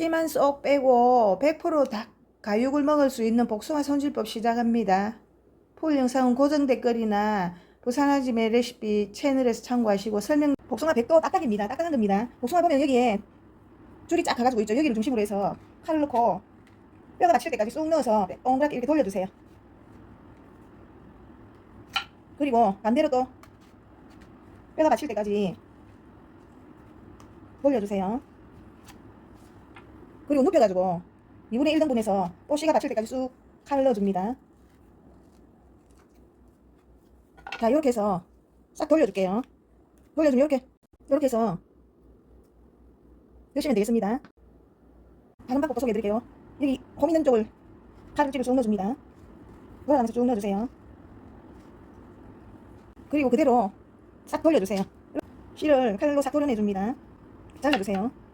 씨만 쏙 빼고 100%다 가육을 먹을 수 있는 복숭아 손질법 시작합니다. 풀 영상은 고정 댓글이나 부산아지매 레시피 채널에서 참고하시고 설명 복숭아 100도 딱딱입니다. 딱딱한 겁니다. 복숭아 보면 여기에 줄이 쫙 가가지고 있죠. 여기를 중심으로 해서 칼을 넣고 뼈가 닫힐 때까지 쑥 넣어서 동그랗게 이렇게 돌려주세요. 그리고 반대로 또 뼈가 닫힐 때까지 돌려주세요. 그리고 눕혀가지고 2분의 1등분해서 또 씨가 닫힐 때까지 쑥 칼을 넣어줍니다. 자, 이렇게 해서 싹 돌려줄게요. 돌려주면 이렇게, 이렇게 해서 넣으시면 되겠습니다. 다른 방법도 소개해드릴게요. 여기 홈 있는 쪽을 칼을 쭉 넣어줍니다. 돌아가면서 쭉 넣어주세요. 그리고 그대로 싹 돌려주세요. 씨를 칼로 싹 도려내줍니다. 잘라주세요.